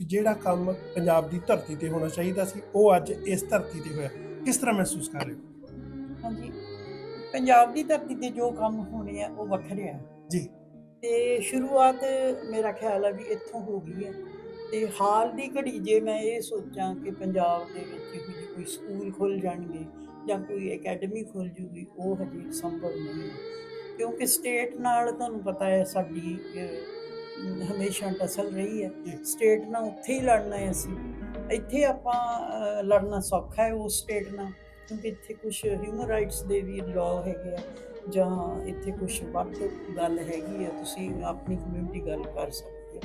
ਜਿਹੜਾ ਕੰਮ ਪੰਜਾਬ ਦੀ ਧਰਤੀ ਤੇ ਹੋਣਾ ਚਾਹੀਦਾ ਸੀ ਉਹ ਅੱਜ ਇਸ ਧਰਤੀ ਤੇ ਹੋਇਆ। ਕਿਸ ਤਰ੍ਹਾਂ ਮਹਿਸੂਸ ਕਰ ਰਹੇ ਹੋ? ਹਾਂਜੀ। ਪੰਜਾਬ ਦੀ ਧਰਤੀ ਤੇ ਜੋ ਕੰਮ ਹੋਣੇ ਆ ਉਹ ਵੱਖਰੇ ਆ। ਜੀ। ਤੇ ਸ਼ੁਰੂਆਤ ਮੇਰਾ ਖਿਆਲ ਆ ਵੀ ਇੱਥੋਂ ਹੋ ਗਈ ਹੈ ਤੇ ਹਾਲ ਦੀ ਘੜੀ ਜੇ ਮੈਂ ਇਹ ਸੋਚਾਂ ਕਿ ਪੰਜਾਬ ਦੇ ਵਿੱਚ ਜਿਹੇ ਕੋਈ ਸਕੂਲ ਖੁੱਲ ਜਾਣਗੇ ਜਾਂ ਕੋਈ ਅਕੈਡਮੀ ਖੁੱਲ ਜੂਗੀ ਉਹ ਹਜੇ ਸੰਭਵ ਨਹੀਂ ਕਿਉਂਕਿ ਸਟੇਟ ਨਾਲ ਤੁਹਾਨੂੰ ਪਤਾ ਹੈ ਸਾਡੀ ਹਮੇਸ਼ਾ ਟਸਲ ਰਹੀ ਹੈ। ਸਟੇਟ ਨਾਲ ਉੱਥੇ ਹੀ ਲੜਨਾ ਹੈ ਅਸੀਂ। ਇੱਥੇ ਆਪਾਂ ਲੜਨਾ ਸੌਖਾ ਹੈ ਉਸ ਸਟੇਟ ਨਾਲ ਕਿਉਂਕਿ ਇੱਥੇ ਕੁਝ ਹਿਊਮਨ ਰਾਈਟਸ ਦੇ ਵੀ ਲਾਅ ਹੈਗੇ ਆ ਜਾਂ ਇੱਥੇ ਕੁਝ ਵੱਧ ਗੱਲ ਹੈਗੀ ਆ ਤੁਸੀਂ ਆਪਣੀ ਕਮਿਊਨਿਟੀ ਗੱਲ ਕਰ ਸਕਦੇ ਹੋ।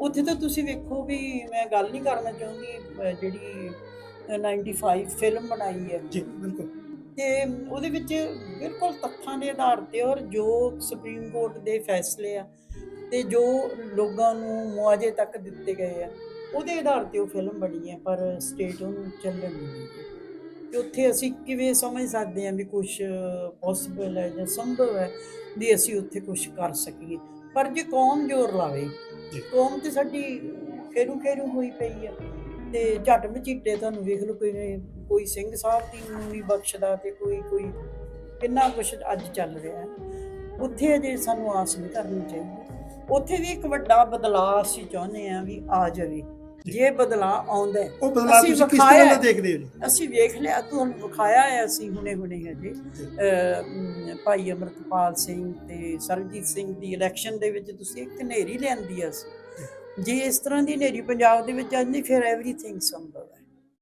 ਉੱਥੇ ਤਾਂ ਤੁਸੀਂ ਵੇਖੋ ਵੀ ਮੈਂ ਗੱਲ ਨਹੀਂ ਕਰਨਾ ਚਾਹੁੰਦੀ ਜਿਹੜੀ ਅਹ 95 ਫਿਲਮ ਬਣਾਈ ਹੈ। ਜੀ ਬਿਲਕੁਲ। ਤੇ ਉਹਦੇ ਵਿੱਚ ਬਿਲਕੁਲ ਤੱਥਾਂ ਦੇ ਆਧਾਰ ਤੇ ਔਰ ਜੋ ਸੁਪਰੀਮ ਕੋਰਟ ਦੇ ਫੈਸਲੇ ਆ ਤੇ ਜੋ ਲੋਕਾਂ ਨੂੰ ਮੁਆਵਜ਼ੇ ਤੱਕ ਦਿੱਤੇ ਗਏ ਆ ਉਹਦੇ ਆਧਾਰ ਤੇ ਉਹ ਫਿਲਮ ਬਣੀ ਹੈ ਪਰ ਸਟੇਟ ਉਹਨੂੰ ਚੱਲਣ ਨਹੀਂ ਤੇ ਉੱਥੇ ਅਸੀਂ ਕਿਵੇਂ ਸਮਝ ਸਕਦੇ ਹਾਂ ਵੀ ਕੁਝ ਪੋਸੀਬਲ ਹੈ ਜਾਂ ਸੰਭਵ ਹੈ ਵੀ ਅਸੀਂ ਉੱਥੇ ਕੁਝ ਕਰ ਸਕੀਏ? ਪਰ ਜੇ ਕੌਮ ਜ਼ੋਰ ਲਾਵੇ। ਕੌਮ ਤੇ ਸਾਡੀ ਖੇਰੂ ਖੇਰੂ ਹੋਈ ਪਈ ਹੈ ਤੇ ਝੱਟ ਮਚੀਟੇ ਤੁਹਾਨੂੰ ਵੇਖ ਲਓ ਕੋਈ ਕੋਈ ਸਿੰਘ ਸਾਹਿਬ ਦੀ ਨੂੰ ਵੀ ਬਖਸ਼ਦਾ ਤੇ ਕੋਈ ਕੋਈ ਕਿੰਨਾ ਕੁਛ ਅੱਜ ਚੱਲ ਰਿਹਾ ਹੈ। ਉੱਥੇ ਅਜੇ ਸਾਨੂੰ ਆਸ ਨਹੀਂ ਕਰਨੀ ਚਾਹੀਦੀ। ਉੱਥੇ ਵੀ ਇੱਕ ਵੱਡਾ ਬਦਲਾਅ ਅਸੀਂ ਚਾਹੁੰਦੇ ਆ ਵੀ ਆ ਜਾਵੇ। ਜੇ ਬਦਲਾਅ ਆਉਂਦਾ ਹੈ, ਉਹ ਬਦਲਾਅ ਤੁਸੀਂ ਕਿਸ ਤਰ੍ਹਾਂ ਦਾ। ਦੇਖਦੇ ਹੋ ਜੀ? ਅਸੀਂ ਵੇਖ ਲਿਆ ਤੁਹਾਨੂੰ ਵਿਖਾਇਆ ਹੈ ਅਸੀਂ ਹੁਣੇ ਹੁਣੇ ਅਮ, ਭਾਈ ਅਮਰਤਪਾਲ ਸਿੰਘ ਤੇ ਸਰਬਜੀਤ ਸਿੰਘ ਦੀ ਇਲੈਕਸ਼ਨ ਦੇ ਵਿੱਚ ਤੁਸੀਂ ਇੱਕ ਹਨੇਰੀ ਲਿਆਂਦੀ ਆ ਸੀ ਜੇ ਇਸ ਤਰ੍ਹਾਂ ਦੀ ਹਨੇਰੀ ਪੰਜਾਬ ਦੇ ਵਿੱਚ ਆਉਂਦੀ ਫਿਰ ਐਵਰੀਥਿੰਗ ਸੰਭਵ ਹੈ।